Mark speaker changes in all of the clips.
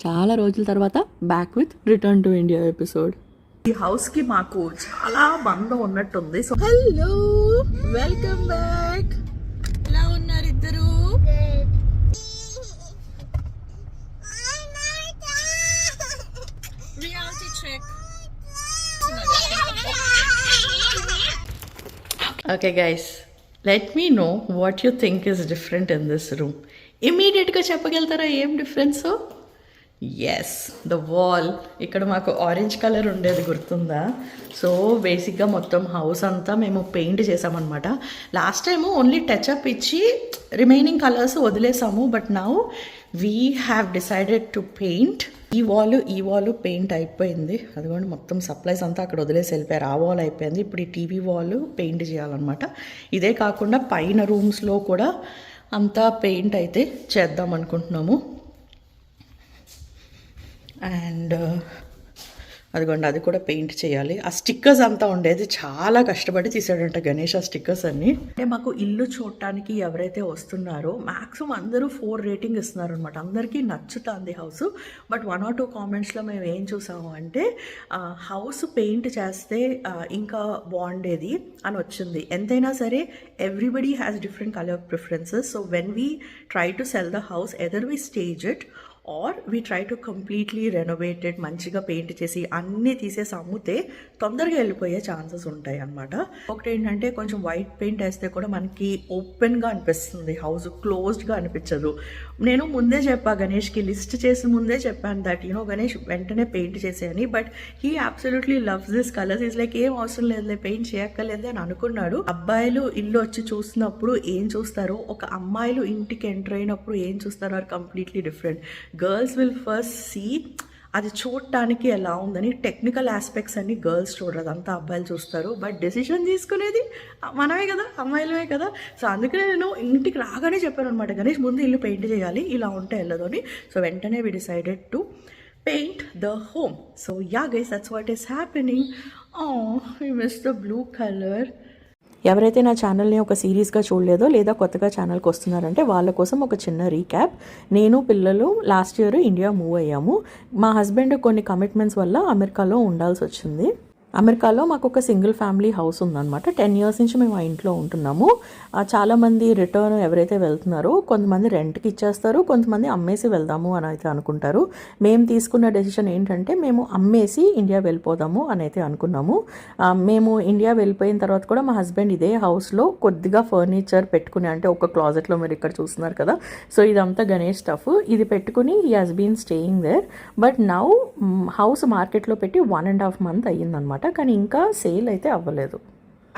Speaker 1: చాలా రోజుల తర్వాత back with return to India episode
Speaker 2: ఈ హౌస్కి మాకు చాలా బంధం ఉన్నట్టుంది. సో
Speaker 1: హలో వెల్కమ్ బ్యాక్ ఎలా ఉన్నారు ఇద్దరు? Reality check
Speaker 2: okay guys let me know what you think is different in this room ఇమీడియట్గా చెప్పగలుగుతారా? ఏం డిఫరెన్స్ ఎస్ ద వాల్ ఇక్కడ మాకు ఆరెంజ్ కలర్ ఉండేది గుర్తుందా? సో బేసిక్గా మొత్తం హౌస్ అంతా మేము పెయింట్ చేసామన్నమాట. Last time only touch up ఇచ్చి remaining colours వదిలేసాము but now we have decided to paint ఈ వాల్ ఈ వాల్ పెయింట్ అయిపోయింది. అదిగోండి మొత్తం సప్లైస్ అంతా అక్కడ వదిలేసి వెళ్ళిపోయారు. ఆ వాల్ అయిపోయింది. ఇప్పుడు ఈ టీవీ వాల్ పెయింట్ చేయాలన్నమాట. ఇదే కాకుండా పైన రూమ్స్లో కూడా అంతా పెయింట్ అయితే చేద్దాం అనుకుంటున్నాము. అండ్ అదిగోండి అది కూడా పెయింట్ చేయాలి. ఆ స్టిక్కర్స్ అంతా ఉండేది చాలా కష్టపడి తీసాడంట గణేష్ ఆ స్టిక్కర్స్ అన్ని. అంటే మాకు ఇల్లు చూడటానికి ఎవరైతే వస్తున్నారో మ్యాక్సిమం అందరూ ఫోర్ రేటింగ్ ఇస్తున్నారు అనమాట అందరికీ నచ్చుతుంది house. But one or two కామెంట్స్లో మేము ఏం చూసాము అంటే హౌస్ పెయింట్ చేస్తే ఇంకా బాగుండేది అని వచ్చింది. ఎంతైనా సరే everybody has different colour preferences so when we try to sell the house either we stage it or we try to completely renovated మంచిగా పెయింట్ చేసి అన్నీ తీసేసి అమ్ముతే తొందరగా వెళ్ళిపోయే ఛాన్సెస్ ఉంటాయి అనమాట ఒకటి ఏంటంటే కొంచెం వైట్ పెయింట్ వేస్తే కూడా మనకి ఓపెన్గా అనిపిస్తుంది. హౌస్ క్లోజ్డ్గా అనిపించదు. నేను ముందే చెప్పా గణేష్కి లిస్ట్ చేసి ముందే చెప్పాను దట్ యూనో గణేష్ వెంటనే paint చేసేయని but he absolutely loves this colours is like ఏం అవసరం లేదులే పెయింట్ చేయక్కర్లేదు అని అనుకున్నాడు. అబ్బాయిలు ఇల్లు వచ్చి చూసినప్పుడు ఏం చూస్తారు ఒక అమ్మాయిలు ఇంటికి ఎంటర్ అయినప్పుడు ఏం చూస్తారో or completely different girls will first see అది చూడటానికి ఎలా ఉందని టెక్నికల్ ఆస్పెక్ట్స్ అన్ని గర్ల్స్ చూడరు. అంతా అబ్బాయిలు చూస్తారు. బట్ డెసిషన్ తీసుకునేది మనమే కదా అమ్మాయిలమే కదా. సో అందుకనే నేను ఇంటికి రాగానే చెప్పాను అనమాట గణేష్ ముందు ఇల్లు పెయింట్ చేయాలి ఇలా ఉంటే వెళ్ళదు అని. సో వెంటనే we decided to paint the home so yeah guys that's what is happening oh miss the blue colour
Speaker 1: ఎవరైతే నా ఛానల్ని ఒక సిరీస్గా చూడలేదో లేదా కొత్తగా ఛానల్కి వస్తున్నారంటే వాళ్ళ కోసం ఒక చిన్న రీక్యాప్ నేను పిల్లలు లాస్ట్ ఇయర్ ఇండియా మూవ్ అయ్యాము. మా హస్బెండ్ కొన్ని కమిట్మెంట్స్ వల్ల అమెరికాలో ఉండాల్సి వచ్చింది. అమెరికాలో మాకు ఒక సింగిల్ ఫ్యామిలీ హౌస్ ఉందన్నమాట. టెన్ ఇయర్స్ నుంచి మేము ఆ ఇంట్లో ఉంటున్నాము. చాలామంది రిటర్న్ ఎవరైతే వెళ్తున్నారో కొంతమంది రెంట్కి ఇచ్చేస్తారు కొంతమంది అమ్మేసి వెళ్దాము అని అయితే అనుకుంటారు. మేము తీసుకున్న డెసిషన్ ఏంటంటే మేము అమ్మేసి ఇండియా వెళ్ళిపోదాము అని అయితే అనుకున్నాము. మేము ఇండియా వెళ్ళిపోయిన తర్వాత కూడా మా హస్బెండ్ ఇదే హౌస్లో కొద్దిగా ఫర్నిచర్ పెట్టుకుని అంటే ఒక క్లాజెట్లో మీరు ఇక్కడ చూస్తున్నారు కదా. సో ఇదంతా గణేష్ స్టఫ్ ఇది పెట్టుకుని he has been staying there but now house మార్కెట్లో పెట్టి వన్ అండ్ హాఫ్ మంత్ అయ్యిందనమాట కానీ ఇంకా సేల్ అయితే అవ్వలేదు.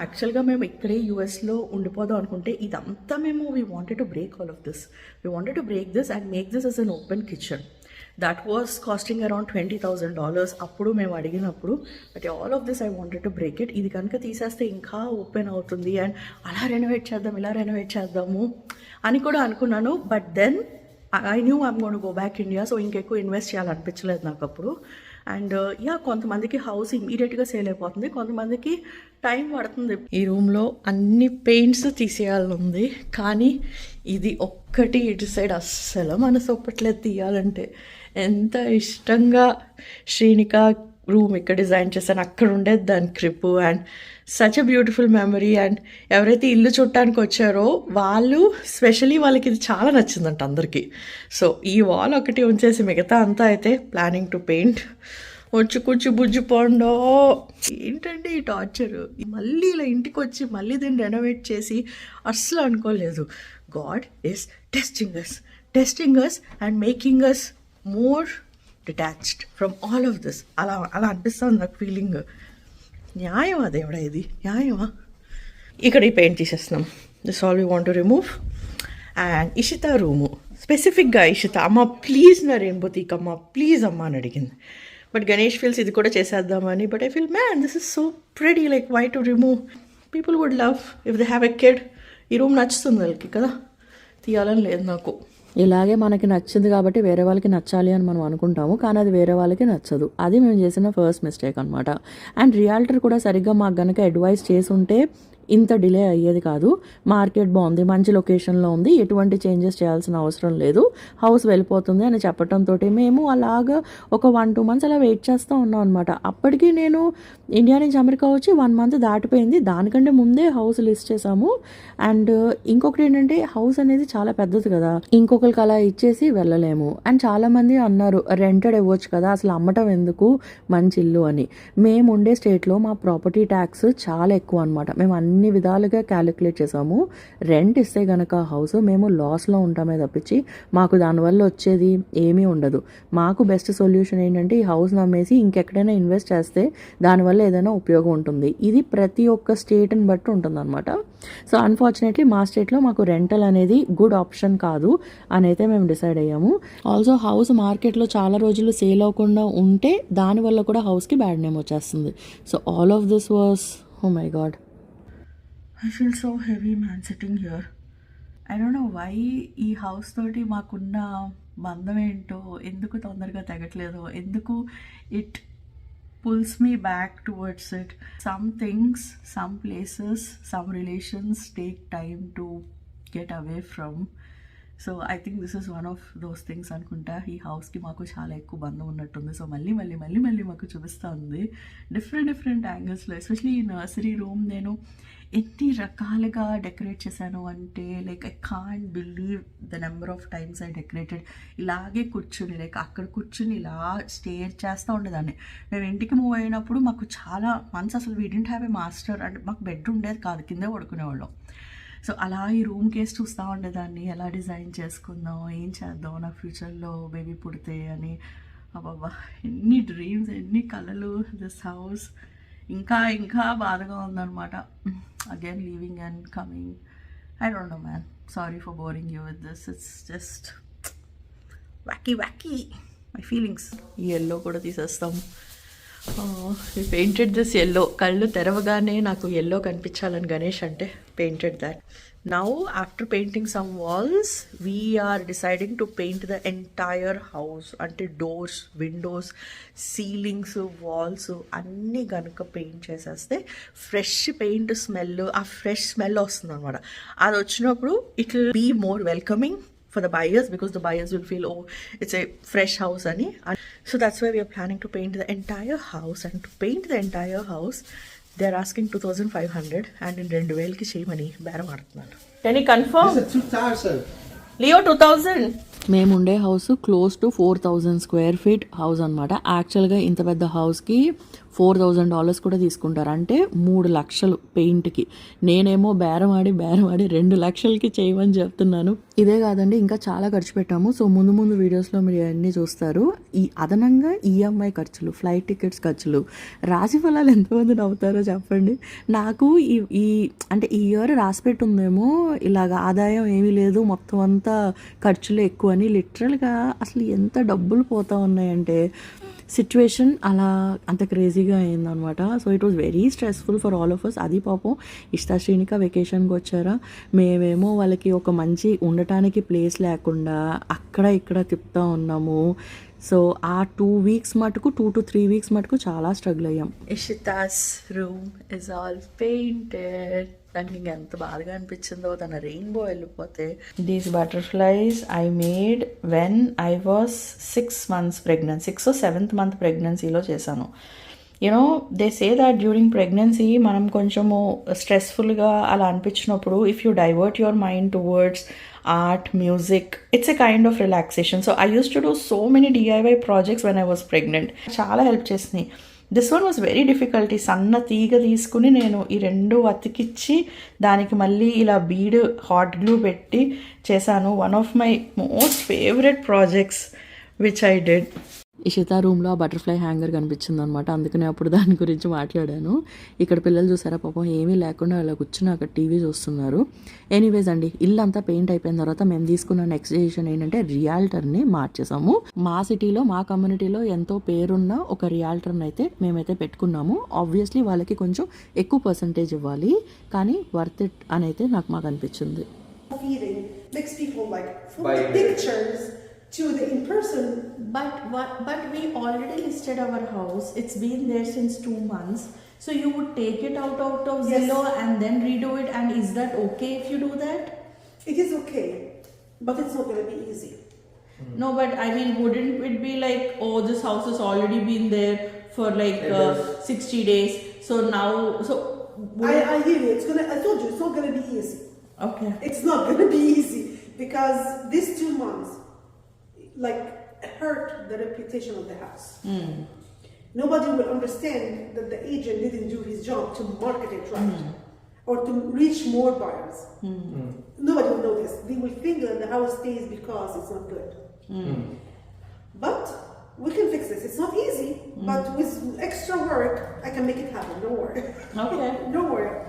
Speaker 2: యాక్చువల్గా మేము ఇక్కడే యూఎస్లో ఉండిపోదాం అనుకుంటే ఇదంతా మేము we wanted to break all of this we wanted to break this and make this as an open kitchen that was costing around twenty thousand dollars అప్పుడు మేము అడిగినప్పుడు but all of this I wanted to break it ఇది కనుక తీసేస్తే ఇంకా open అవుతుంది and అలా renovate చేద్దాం ఇలా రెనోవేట్ చేద్దాము అని కూడా అనుకున్నాను. But then I knew I'm gonna go back India so ఇంకెక్కువ ఇన్వెస్ట్ చేయాలనిపించలేదు నాకు అప్పుడు. అండ్ యా కొంతమందికి హౌస్ ఇమీడియట్గా సేల్ అయిపోతుంది. కొంతమందికి టైం పడుతుంది. ఈ రూమ్లో అన్ని పెయింట్స్ తీసేయాలని ఉంది కానీ ఇది ఒక్కటి ఇటు సైడ్ అస్సలు మనసు ఒప్పట్లేదు తీయాలంటే. ఎంత ఇష్టంగా శ్రీనిక రూమ్ ఇక్కడ డిజైన్ చేశాను. అక్కడ ఉండేది దాని crib and such a beautiful memory and ఎవరైతే ఇల్లు చుట్టానికి వచ్చారో వాళ్ళు స్పెషలీ వాళ్ళకి ఇది చాలా నచ్చిందంట అందరికీ. సో ఈ వాల్ ఒకటి ఉంచేసి మిగతా అంతా అయితే ప్లానింగ్ టు పెయింట్ వచ్చి కూర్చి బుజ్జి పోండో. ఏంటంటే ఈ టార్చర్ మళ్ళీ ఇలా ఇంటికి వచ్చి మళ్ళీ దీన్ని రెనోవేట్ చేసి అస్సలు అనుకోలేదు. God is testing us testing us and making us more detached from all of this అలా అలా అనిపిస్తుంది నాకు ఫీలింగ్ న్యాయమా దేవుడా ఇది? న్యాయమా? ఇక్కడ ఈ paint తీసేస్తున్నాం. This all we want to remove and Ishita room స్పెసిఫిక్గా ఇషిత అమ్మ ప్లీజ్ నా రెయిన్బో తీకమ్మ ప్లీజ్ అమ్మ అని అడిగింది. బట్ గణేష్ ఫీల్స్ ఇది కూడా చేసేద్దామని but I feel man this is so pretty like why to remove people would love if they have a kid ఈ రూమ్ నచ్చుతుంది వాళ్ళకి కదా? తీయాలని లేదు నాకు.
Speaker 1: ఇలాగే మనకి నచ్చింది కాబట్టి వేరే వాళ్ళకి నచ్చాలి అని మనం అనుకుంటాము కానీ అది వేరే వాళ్ళకి నచ్చదు. అది మేము చేసిన ఫస్ట్ మిస్టేక్ అనమాట అండ్ రియాల్టర్ కూడా సరిగ్గా మాకు గనక అడ్వైస్ చేసి ఉంటే ఇంత డిలే అయ్యేది కాదు. మార్కెట్ బాగుంది మంచి లొకేషన్లో ఉంది ఎటువంటి చేంజెస్ చేయాల్సిన అవసరం లేదు. హౌస్ వెళ్ళిపోతుంది అని చెప్పడంతో మేము అలాగా ఒక వన్ టూ మంత్స్ అలా వెయిట్ చేస్తూ ఉన్నాం అనమాట అప్పటికి నేను ఇండియా నుంచి అమెరికా వచ్చి వన్ మంత్ దాటిపోయింది. దానికంటే ముందే హౌస్ లిస్ట్ చేసాము అండ్ ఇంకొకటి ఏంటంటే హౌస్ అనేది చాలా పెద్దది కదా. ఇంకొకరికి అలా ఇచ్చేసి వెళ్ళలేము. అండ్ చాలామంది అన్నారు రెంటెడ్ ఇవ్వచ్చు కదా అసలు అమ్మటం ఎందుకు? మంచి ఇల్లు అని. మేము ఉండే స్టేట్లో మా ప్రాపర్టీ ట్యాక్స్ చాలా ఎక్కువ అనమాట మేము అన్ని అన్ని విధాలుగా క్యాలిక్యులేట్ చేసాము రెంట్ ఇస్తే గనక హౌస్ మేము లాస్లో ఉంటామే తప్పించి మాకు దానివల్ల వచ్చేది ఏమీ ఉండదు. మాకు బెస్ట్ సొల్యూషన్ ఏంటంటే ఈ హౌస్ని నమ్మేసి ఇంకెక్కడైనా ఇన్వెస్ట్ చేస్తే దానివల్ల ఏదైనా ఉపయోగం ఉంటుంది. ఇది ప్రతి ఒక్క స్టేట్ని బట్టి ఉంటుందన్నమాట. సో అన్ఫార్చునేట్లీ మా స్టేట్లో మాకు రెంటల్ అనేది గుడ్ ఆప్షన్ కాదు అని అయితే మేము డిసైడ్ అయ్యాము. ఆల్సో హౌస్ మార్కెట్లో చాలా రోజులు సేల్ అవ్వకుండా ఉంటే దానివల్ల కూడా హౌస్కి బ్యాడ్ నేమ్ వచ్చేస్తుంది. So all of this was oh my god
Speaker 2: I feel so heavy man sitting here I don't know why ఈ హౌస్ తోటి మాకున్న బంధం ఏంటో ఎందుకు తొందరగా తెగట్లేదో ఎందుకు it pulls me back towards it some things some places some relations take time to get away from so I think this is one of those things అనుకుంటా. ఈ హౌస్కి మాకు చాలా ఎక్కువ బంధం ఉన్నట్టుంది. సో మళ్ళీ మళ్ళీ మళ్ళీ మళ్ళీ మాకు చూపిస్తూ ఉంది. డిఫరెంట్ డిఫరెంట్ యాంగిల్స్లో ఎస్పెషలీ ఈ నర్సరీ రూమ్ నేను ఎన్ని రకాలుగా డెకరేట్ చేశాను అంటే like I can't believe the number of times I decorated ఇలాగే కూర్చుని లైక్ అక్కడ కూర్చుని ఇలా స్టేర్ చేస్తూ ఉండేదాన్ని. మేము ఇంటికి మూవ్ అయినప్పుడు మాకు చాలా మంత్స్ అసలు we didn't have a master అంటే మాకు బెడ్ ఉండేది కాదు కిందే పడుకునేవాళ్ళం. సో అలా ఈ రూమ్ కేస్ చూస్తూ ఉండేదాన్ని. ఎలా డిజైన్ చేసుకుందాం ఏం చేద్దాం నా ఫ్యూచర్లో బేబీ పుడితే అని. అబ్బాబా ఎన్ని డ్రీమ్స్ ఎన్ని కళలు దిస్ హౌస్ ఇంకా ఇంకా బాధగా ఉందన్నమాట. Again leaving and coming I don't know man sorry for boring you with this it's just wacky wacky my feelings ఈ ఎల్లో కూడా తీసేస్తాం పెయింటెడ్ దిస్ ఎల్లో కళ్ళు తెరవగానే నాకు ఎల్లో కనిపించాలని గణేష్ అంటే painted that now after painting some walls we're deciding to paint the entire house అంటే doors windows ceilings walls అన్నీ కనుక పెయింట్ చేసేస్తే ఫ్రెష్ పెయింట్ స్మెల్ ఆ ఫ్రెష్ స్మెల్ వస్తుంది అనమాట అది వచ్చినప్పుడు it will be more welcoming for the buyers because the buyers will feel oh it's a fresh house ani so that's why we are planning to paint the entire house and to paint the entire house they're asking 2500 and in రెండు వేలకి చేయమని బేరం ఆడుతున్నారు can confirm
Speaker 3: It's a 2000.
Speaker 2: లియో two thousand
Speaker 1: మేము ఉండే house close to four thousand square feet house అనమాట యాక్చువల్గా ఇంత పెద్ద హౌస్కి ఫోర్ థౌజండ్ డాలర్స్ కూడా తీసుకుంటారు. అంటే మూడు లక్షలు పెయింట్కి. నేనేమో బేరం ఆడి బేరం ఆడి రెండు లక్షలకి చేయమని చెప్తున్నాను. ఇదే కాదండి ఇంకా చాలా ఖర్చు పెట్టాము. సో ముందు ముందు వీడియోస్లో మీరు అన్నీ చూస్తారు. ఈ అదనంగా ఈఎంఐ ఖర్చులు ఫ్లైట్ టికెట్స్ ఖర్చులు రాశి ఫలాలు ఎంతమంది నవ్వుతారో చెప్పండి. నాకు ఈ ఈ అంటే ఈ ఇయర్ రాసిపెట్టుందేమో ఇలాగ ఆదాయం ఏమీ లేదు మొత్తం అంతా ఖర్చులు ఎక్కువ అని లిటరల్గా అసలు ఎంత డబ్బులు పోతా ఉన్నాయంటే సిచ్యువేషన్ అలా అంత క్రేజీగా అయిందనమాట so it was very stressful for all of us అది పాపం ఇష్టా శ్రీనిక వెకేషన్కి వచ్చారా? మేమేమో వాళ్ళకి ఒక మంచి ఉండటానికి ప్లేస్ లేకుండా అక్కడ ఇక్కడ తిప్పుతూ ఉన్నాము. సో ఆ టూ వీక్స్ మటుకు టూ టు త్రీ వీక్స్ మటుకు చాలా స్ట్రగుల్ అయ్యాం.
Speaker 2: Ishita's room is all painted నాకు ఇంకా ఎంత బాధగా అనిపించిందో తన రెయిన్బో వెళ్ళిపోతే these butterflies I made when I was six months pregnancy six seventh month ప్రెగ్నెన్సీలో చేశాను. You know they say that during pregnancy మనం కొంచెము స్ట్రెస్ఫుల్గా అలా అనిపించినప్పుడు if you divert your mind towards art music it's a kind of relaxation so I use to do so many DIY projects when I was pregnant చాలా help చేసినాయి. This one was very difficult ఈ సన్న తీగ తీసుకుని నేను ఈ రెండు అతికిచ్చి దానికి మళ్ళీ ఇలా బీడ్ హాట్ గ్లూ పెట్టి చేశాను. One of my most favourite projects which I did
Speaker 1: Ishita రూమ్లో ఆ బటర్ఫ్లై హ్యాంగర్ కనిపించింది అనమాట అందుకనే అప్పుడు దాని గురించి మాట్లాడాను. ఇక్కడ పిల్లలు చూసారా? పాపం ఏమీ లేకుండా అలా కూర్చుని అక్కడ టీవీ చూస్తున్నారు. ఎనీవేస్ అండి ఇల్లు అంతా పెయింట్ అయిపోయిన తర్వాత మేము తీసుకున్న నెక్స్ట్ డెసిషన్ ఏంటంటే రియాల్టర్ని మార్చేసాము. మా సిటీలో మా కమ్యూనిటీలో ఎంతో పేరున్న ఒక రియాల్టర్ని అయితే మేమైతే పెట్టుకున్నాము. ఆబ్వియస్లీ వాళ్ళకి కొంచెం ఎక్కువ పర్సంటేజ్ ఇవ్వాలి కానీ వర్త్ ఇట్ అని అయితే నాకు మాకు అనిపించింది.
Speaker 4: Feeding makes people like from
Speaker 3: Buy
Speaker 4: the
Speaker 3: it.
Speaker 4: pictures.
Speaker 3: To the in person.
Speaker 2: But what? But we already listed our house. It's been there since two months. So you would take it out out of
Speaker 3: Yes.
Speaker 2: Zillow and then redo it. And is that okay if you do that?
Speaker 3: It is okay, but it's not going to be easy.
Speaker 2: No, but I mean, wouldn't it be like, oh, this house has already been there for like uh, 60 days. So now, so. would
Speaker 3: I, I hear you. It's gonna. I told you, it's not going to be easy.
Speaker 2: okay.
Speaker 3: It's not going to be easy because these two months, like, hurt the reputation of the house.
Speaker 2: Hmm.
Speaker 3: Nobody will understand that the agent didn't do his job to market it right mm. or to reach more buyers. Mm. Mm. Nobody will know this. They will think that the house stays because it's not good. But we can fix this. It's not easy, but with extra work, I can make it happen. Don't worry.
Speaker 2: Okay.
Speaker 3: Don't worry.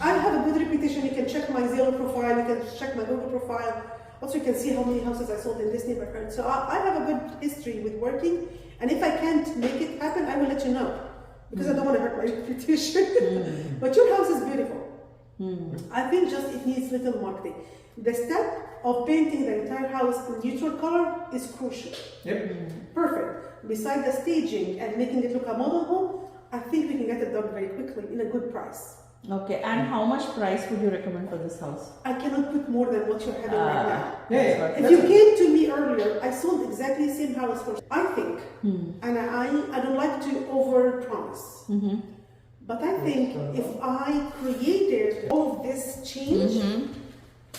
Speaker 3: I have a good reputation. You can check my Zillow profile. You can check my Google profile. Also, you can see how many houses I sold in this neighborhood. So I, I have a good history with working. And if I can't make it happen, I will let you know because I don't want to hurt my reputation. Hmm. but your house is beautiful. Hmm. I think just it needs little marketing. The step of painting the entire house in neutral color is crucial.
Speaker 5: Yep.
Speaker 3: Perfect. Beside the staging and making it look a model home, I think we can get it done very quickly in a good price.
Speaker 2: Okay. And how much price would you recommend for this house?
Speaker 3: I cannot put more than what you're having right ah, now.
Speaker 5: Yeah, yeah.
Speaker 3: If you came to me earlier, I sold exactly the same house for. I think, hmm. and I, I don't like to over promise, mm-hmm. but I think if I created all of this change, mm-hmm.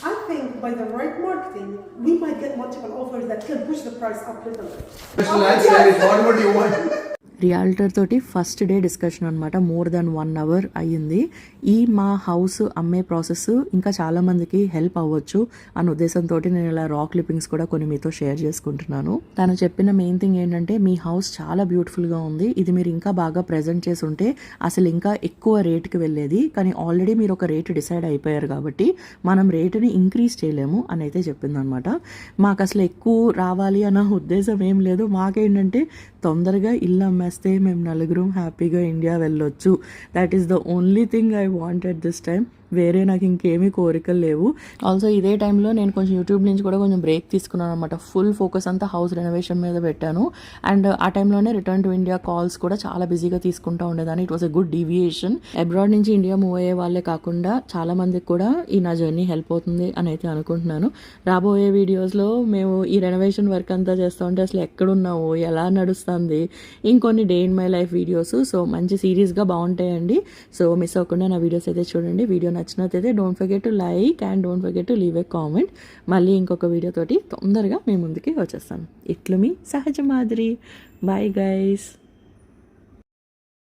Speaker 3: I think by the right marketing, we might get multiple offers that can push the price up a little bit.
Speaker 5: Special lifestyle is what would you want?
Speaker 2: Realtor తోటి first day discussion అనమాట more than one hour అయ్యింది. ఈ మా house అమ్మే process ఇంకా చాలామందికి help అవ్వచ్చు అన్న ఉద్దేశంతో నేను ఇలా రా క్లిప్పింగ్స్ కూడా కొన్ని మీతో షేర్ చేసుకుంటున్నాను. తను చెప్పిన మెయిన్ థింగ్ ఏంటంటే మీ హౌస్ చాలా బ్యూటిఫుల్గా ఉంది. ఇది మీరు ఇంకా బాగా ప్రజెంట్ చేసి ఉంటే అసలు ఇంకా ఎక్కువ రేట్కి వెళ్ళేది. కానీ ఆల్రెడీ మీరు ఒక రేట్ డిసైడ్ అయిపోయారు కాబట్టి మనం రేటుని ఇంక్రీజ్ చేయలేము అని అయితే చెప్పిందనమాట మాకు అసలు ఎక్కువ రావాలి అన్న ఉద్దేశం ఏం లేదు. మాకేంటంటే తొందరగా ఇల్లు అమ్మేస్తే మేము నలుగురం హ్యాపీగా ఇండియా వెళ్ళొచ్చు. That is the only thing I want at this time వేరే నాకు ఇంకేమీ కోరికలు లేవు. ఆల్సో ఇదే టైంలో నేను కొంచెం యూట్యూబ్ నుంచి కూడా కొంచెం బ్రేక్ తీసుకున్నాను అనమాట ఫుల్ ఫోకస్ అంతా హౌస్ రెనోవేషన్ మీద పెట్టాను. అండ్ ఆ టైంలోనే రిటర్న్ టు ఇండియా కాల్స్ కూడా చాలా బిజీగా తీసుకుంటూ ఉండేదాన్ని. It was a good deviation abroad నుంచి ఇండియా మూవ్ అయ్యే వాళ్ళే కాకుండా చాలా మందికి కూడా ఈ నా జర్నీ హెల్ప్ అవుతుంది అని అయితే అనుకుంటున్నాను. రాబోయే వీడియోస్లో మేము ఈ రెనోవేషన్ వర్క్ అంతా చేస్తూ ఉంటే అసలు ఎక్కడున్నావు? ఎలా నడుస్తుంది? ఇంకొన్ని day in my life videos so మంచి సిరీస్గా బాగుంటాయండి. సో మిస్ అవ్వకుండా నా వీడియోస్ అయితే చూడండి. వీడియో నచ్చినట్లయితే don't forget to like and don't forget to leave a comment మళ్ళీ ఇంకొక వీడియోతోటి తొందరగా మీ ముందుకి వచ్చేస్తాను ఇట్లు మీ సహజ మాదిరి. Bye guys